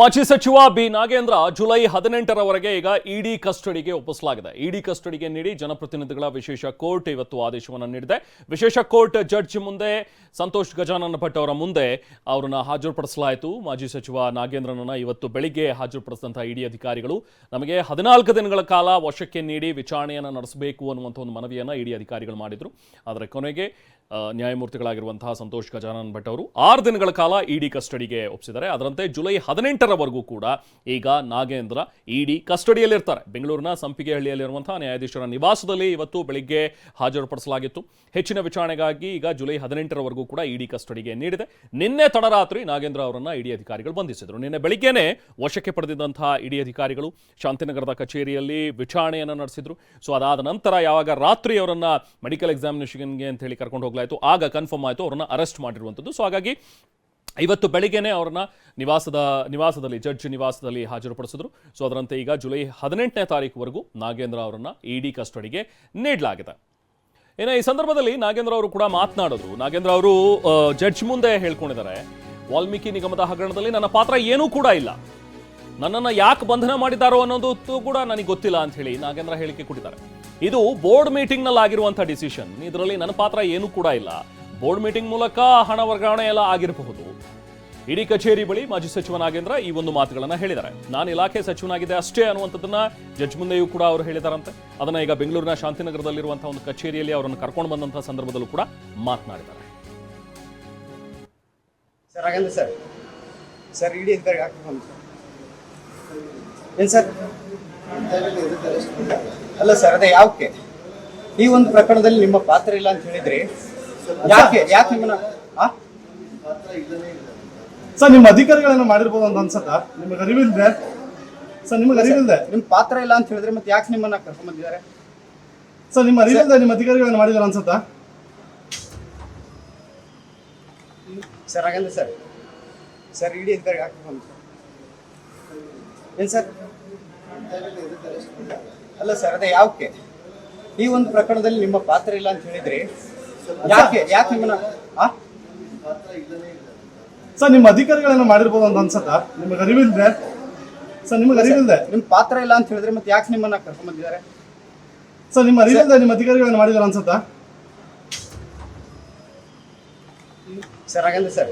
ಮಾಜಿ ಸಚಿವ B. Nagendra July ಹದಿನೆಂಟರವರೆಗೆ ಈಗ ಇಡಿ ಕಸ್ಟಡಿಗೆ ಒಪ್ಪಿಸಲಾಗಿದೆ. ಇಡಿ ಕಸ್ಟಡಿಗೆ ನೀಡಿ ಜನಪ್ರತಿನಿಧಿಗಳ ವಿಶೇಷ ಕೋರ್ಟ್ ಇವತ್ತು ಆದೇಶವನ್ನು ನೀಡಿದೆ. ವಿಶೇಷ ಕೋರ್ಟ್ ಜಡ್ಜ್ ಮುಂದೆ ಸಂತೋಷ್ ಗಜಾನನ ಭಟ್ ಅವರ ಮುಂದೆ ಅವರನ್ನು ಹಾಜರುಪಡಿಸಲಾಯಿತು. ಮಾಜಿ ಸಚಿವ ನಾಗೇಂದ್ರನನ್ನ ಇವತ್ತು ಬೆಳಿಗ್ಗೆ ಹಾಜರುಪಡಿಸಿದಂತಹ ಇಡಿ ಅಧಿಕಾರಿಗಳು ನಮಗೆ ಹದಿನಾಲ್ಕು ದಿನಗಳ ಕಾಲ ವಶಕ್ಕೆ ನೀಡಿ ವಿಚಾರಣೆಯನ್ನು ನಡೆಸಬೇಕು ಅನ್ನುವಂಥ ಒಂದು ಮನವಿಯನ್ನು ಇಡಿ ಅಧಿಕಾರಿಗಳು ಮಾಡಿದ್ರು. ಆದರೆ ಕೊನೆಗೆ ನ್ಯಾಯಮೂರ್ತಿಗಳಾಗಿರುವಂತಹ ಸಂತೋಷ್ ಗಜಾನನ್ ಭಟ್ ಅವರು ಆರು ದಿನಗಳ ಕಾಲ ಇಡಿ ಕಸ್ಟಡಿಗೆ ಒಪ್ಪಿಸಿದ್ದಾರೆ ಅದರಂತೆ ಜುಲೈ ಹದಿನೆಂಟರವರೆಗೂ ಕೂಡ ಈಗ ನಾಗೇಂದ್ರ ಇಡಿ ಕಸ್ಟಡಿಯಲ್ಲಿರ್ತಾರೆ. ಬೆಂಗಳೂರಿನ ಸಂಪಿಗೆಹಳ್ಳಿಯಲ್ಲಿರುವಂತಹ ನ್ಯಾಯಾಧೀಶರ ನಿವಾಸದಲ್ಲಿ ಇವತ್ತು ಬೆಳಿಗ್ಗೆ ಹಾಜರುಪಡಿಸಲಾಗಿತ್ತು. ಹೆಚ್ಚಿನ ವಿಚಾರಣೆಗಾಗಿ ಈಗ ಜುಲೈ ಹದಿನೆಂಟರವರೆಗೂ ಕೂಡ ಇಡಿ ಕಸ್ಟಡಿಗೆ ನೀಡಿದೆ. ನಿನ್ನೆ ತಡರಾತ್ರಿ ನಾಗೇಂದ್ರ ಅವರನ್ನ ಇಡಿ ಅಧಿಕಾರಿಗಳು ಬಂಧಿಸಿದರು. ನಿನ್ನೆ ಬೆಳಿಗ್ಗೆನೆ ವಶಕ್ಕೆ ಪಡೆದಿದ್ದಂತಹ ಇಡಿ ಅಧಿಕಾರಿಗಳು ಶಾಂತಿನಗರದ ಕಚೇರಿಯಲ್ಲಿ ವಿಚಾರಣೆಯನ್ನು ನಡೆಸಿದ್ರು. ಸೊ ಅದಾದ ನಂತರ ಯಾವಾಗ ರಾತ್ರಿ ಅವರನ್ನ ಮೆಡಿಕಲ್ ಎಕ್ಸಾಮಿನೇಷನ್ಗೆ ಅಂತ ಹೇಳಿ ಕರ್ಕೊಂಡು ಹೋಗ್ಲಾಯ್ತು ಆಗ ಕನ್ಫರ್ಮ್ ಆಯಿತು, ಅವ್ರನ್ನ ಅರೆಸ್ಟ್ ಮಾಡಿರುವಂಥದ್ದು. ಸೊ ಹಾಗಾಗಿ ಇವತ್ತು ಬೆಳಿಗ್ಗೆನೆ ಅವ್ರನ್ನ ನಿವಾಸದ, ನಿವಾಸದಲ್ಲಿ, ಜಡ್ಜ್ ನಿವಾಸದಲ್ಲಿ ಹಾಜರುಪಡಿಸಿದ್ರು. ಸೊ ಅದರಂತೆ ಈಗ ಜುಲೈ ಹದಿನೆಂಟನೇ ತಾರೀಕುವರೆಗೂ ನಾಗೇಂದ್ರ ಅವರನ್ನ ಇಡಿ ಕಸ್ಟಡಿಗೆ ನೀಡಲಾಗಿದೆ. ಏನೋ ಈ ಸಂದರ್ಭದಲ್ಲಿ ನಾಗೇಂದ್ರ ಅವರು ಕೂಡ ಮಾತನಾಡಿದ್ರು. ನಾಗೇಂದ್ರ ಅವರು ಜಡ್ಜ್ ಮುಂದೆ ಹೇಳ್ಕೊಂಡಿದ್ದಾರೆ. ವಾಲ್ಮೀಕಿ ನಿಗಮದ ಹಗರಣದಲ್ಲಿ ನನ್ನ ಪಾತ್ರ ಏನೂ ಕೂಡ ಇಲ್ಲ. ನನ್ನನ್ನು ಯಾಕೆ ಬಂಧನ ಮಾಡಿದಾರೋ ಅನ್ನೋದು ಕೂಡ ನನಗೆ ಗೊತ್ತಿಲ್ಲ ಅಂತ ಹೇಳಿ ನಾಗೇಂದ್ರ ಹೇಳಿಕೆ ಕೊಟ್ಟಿದ್ದಾರೆ. ಇದು ಬೋರ್ಡ್ ಮೀಟಿಂಗ್ನಲ್ಲಿ ಆಗಿರುವಂಥ ಡಿಸಿಷನ್. ಇದರಲ್ಲಿ ನನ್ನ ಪಾತ್ರ ಏನೂ ಕೂಡ ಇಲ್ಲ. ಬೋರ್ಡ್ ಮೀಟಿಂಗ್ ಮೂಲಕ ಹಣ ವರ್ಗಾವಣೆ ಎಲ್ಲ ಆಗಿರಬಹುದು. ಇಡೀ ಕಚೇರಿ ಬಳಿ ಮಾಜಿ ಸಚಿವ ನಾಗೇಂದ್ರ ಈ ಒಂದು ಮಾತುಗಳನ್ನ ಹೇಳಿದ್ದಾರೆ. ನಾನು ಇಲಾಖೆ ಸಚಿವನಾಗಿದ್ದೆ ಅಷ್ಟೇ ಅನ್ನುವಂಥದ್ದನ್ನ ಜಡ್ಜ್ ಮುಂದೆಯೂ ಕೂಡ ಅವರು ಹೇಳಿದಾರಂತೆ ಅದನ್ನ ಈಗ ಬೆಂಗಳೂರಿನ ಶಾಂತಿನಗರದಲ್ಲಿರುವಂತಹ ಒಂದು ಕಚೇರಿಯಲ್ಲಿ ಅವರನ್ನು ಕರ್ಕೊಂಡು ಬಂದಂತಹ ಸಂದರ್ಭದಲ್ಲೂ ಕೂಡ ಮಾತನಾಡಿದ್ದಾರೆ. ಸರ್, ಹಾಗಂದ್ರೆ ಸರ್ ಸರ್, ಇಡೀ ಸರ್? ಅಲ್ಲ ಸರ್ ಅದೇ ಯಾಕೆ ಈ ಒಂದು ಪ್ರಕರಣದಲ್ಲಿ ನಿಮ್ಮ ಪಾತ್ರ ಇಲ್ಲ ಅಂತ ಹೇಳಿದ್ರಿ ಯಾಕೆ ಯಾಕೆ ನಿಮ್ಮನ್ನ ಆ? ಸರ್ ನಿಮ್ಮ ಅಧಿಕಾರಿಗಳನ್ನ ಮಾಡಿರ್ಬೋದು ಅಂತ ಅನ್ಸತ್ತ? ನಿಮಗೆ ಅರಿವಿಲ್ದೆ? ಸರ್ ನಿಮಗೆ ಅರಿವಿಲ್ದೆ? ನಿಮ್ ಪಾತ್ರ ಇಲ್ಲ ಅಂತ ಹೇಳಿದ್ರೆ ಮತ್ತೆ ಯಾಕೆ ನಿಮ್ಮನ್ನ ಕರ್ಕೊಂಡ್ ಬಂದಿದ್ದಾರೆ ಸರ್ ನಿಮ್ಮ ಅರಿವಿಲ್ದೆ ನಿಮ್ಮ ಅಧಿಕಾರಿಗಳನ್ನ ಮಾಡಿದಾರ ಅನ್ಸತ್ತಾ? ಸರ್ ಹಾಗಂದ್ರೆ ಸರ್ ಸರ್ ಇಡೀ ಇದ್ದಾಗ ಹಾಕ್ಬೇಕು ಏನು ಸರ್? ಅಲ್ಲ ಸರ್ ಅದೇ ಯಾಕೆ ಈ ಒಂದು ಪ್ರಕರಣದಲ್ಲಿ ನಿಮ್ಮ ಪಾತ್ರ ಇಲ್ಲ ಅಂತ ಹೇಳಿದ್ರಿ ಯಾಕೆ ಯಾಕೆ ನಿಮ್ಮನ್ನ ಆ? ಸರ್ ನಿಮ್ಮ ಅಧಿಕಾರಿಗಳನ್ನ ಮಾಡಿರ್ಬೋದು ಅಂತ ಅನ್ಸತ್ತಾ? ನಿಮಗೆ ಅರಿವಿಲ್ದೆ? ಸರ್ ನಿಮಗೆ ಅರಿವಿಲ್ದೆ? ನಿಮ್ ಪಾತ್ರ ಇಲ್ಲ ಅಂತ ಹೇಳಿದ್ರೆ ಮತ್ತೆ ಯಾಕೆ ನಿಮ್ಮನ್ನ ಕರ್ಕೊಂಡ್ ಬಂದಿದ್ದಾರೆ? ಸರ್ ನಿಮ್ಮ ಅರಿವಿಲ್ದೆ ನಿಮ್ಮ ಅಧಿಕಾರಿಗಳನ್ನ ಮಾಡಿದಾರ ಅನ್ಸತ್ತಾ? ಸರ್ ಹಾಗಂದ್ರೆ ಸರ್